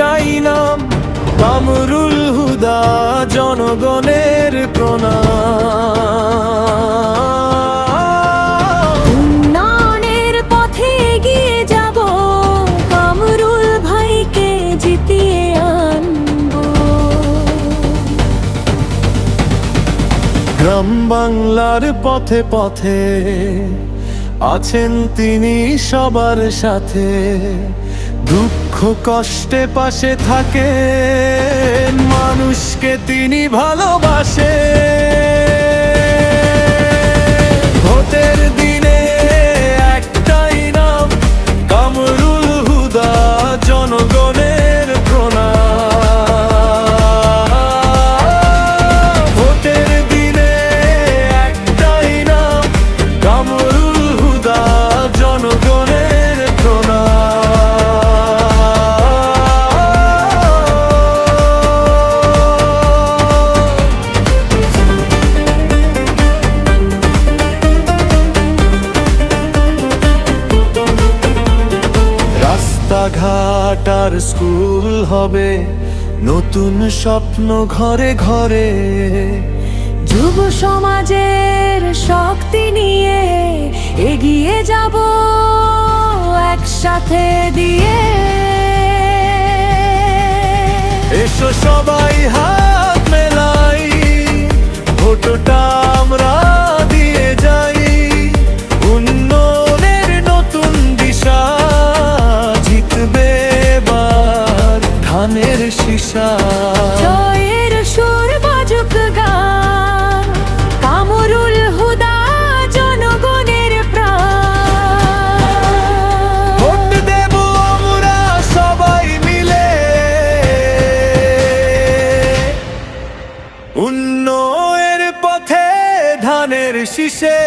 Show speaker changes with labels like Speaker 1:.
Speaker 1: চাইলাম নাম
Speaker 2: কামরুল হুদা জনগণের প্রণামের পথে গিয়ে যাব। কামরুল ভাইকে জিতিয়ে আনব।
Speaker 1: গ্রাম বাংলার পথে পথে আছেন তিনি সবার সাথে। দুঃখ কষ্টে পাশে থাকে মানুষকে তিনি ভালোবাসে রাস্তাঘাট আর স্কুল হবে। নতুন স্বপ্ন ঘরে ঘরে।
Speaker 2: যুব সমাজের শক্তি নিয়ে এগিয়ে যাব একসাথে দিয়ে।
Speaker 1: এসো সবাই হাত শীষা
Speaker 2: জয়ের সুর বাজুক গান কামরুল হুদা জনগণের প্রাণ।
Speaker 1: ভোট দেব আমরা সবাই মিলে। উন্নয়ের পথে ধানের শীষে।